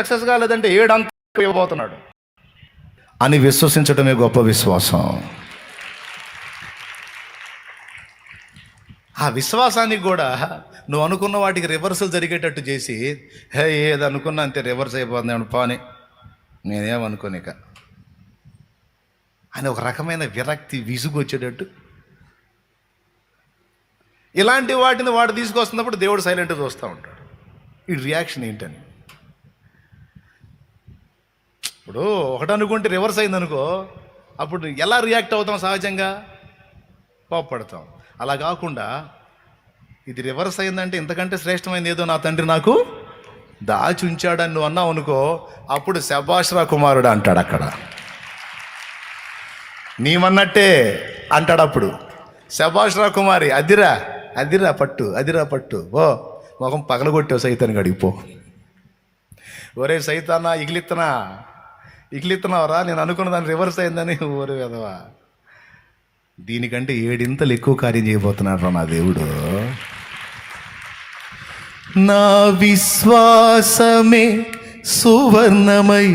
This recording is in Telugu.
సక్సెస్ కాలేదంటే ఏడంత ఇవ్వబోతున్నాడు అని విశ్వసించడమే గొప్ప విశ్వాసం. ఆ విశ్వాసానికి కూడా నువ్వు అనుకున్న వాటికి రివర్సల్ జరిగేటట్టు చేసి హే ఏది అనుకున్నా అంతే రివర్స్ అయిపోతుంది పాని? నేనేమనుకోనిక అని ఒక రకమైన విరక్తి విసుగు వచ్చేటట్టు. ఇలాంటి వాటిని వాడు తీసుకొస్తున్నప్పుడు దేవుడు సైలెంట్గా చూస్తూ ఉంటాడు. ఈ రియాక్షన్ ఏంటని? ఇప్పుడు ఒకటి అనుకుంటే రివర్స్ అయిందనుకో అప్పుడు ఎలా రియాక్ట్ అవుతాం సహజంగా? కోప్పడతాం. అలా కాకుండా ఇది రివర్స్ అయిందంటే ఇంతకంటే శ్రేష్టమైంది ఏదో నా తండ్రి నాకు దాచి ఉంచాడని నువ్వు అన్నావు అనుకో అప్పుడు శభాష్రా కుమారుడు అంటాడు అక్కడ. నీవన్నట్టే అంటాడు అప్పుడు. శభాష్రా కుమారి అదిరా అదిరా పట్టు అదిరా పట్టు ఓ మొఖం పగలగొట్టావు సైతాన్ని గడిగిపో ఒరే సైతానా ఇగిలిత్తనా? ఇగిలిత్తనావరా నేను అనుకున్న దాన్ని రివర్స్ అయిందని ఊరు వెదవా దీనికంటే ఏడింతలు ఎక్కువ కార్యం చేయబోతున్నాడు రా నా దేవుడు. నా విశ్వాసమే సువర్ణమై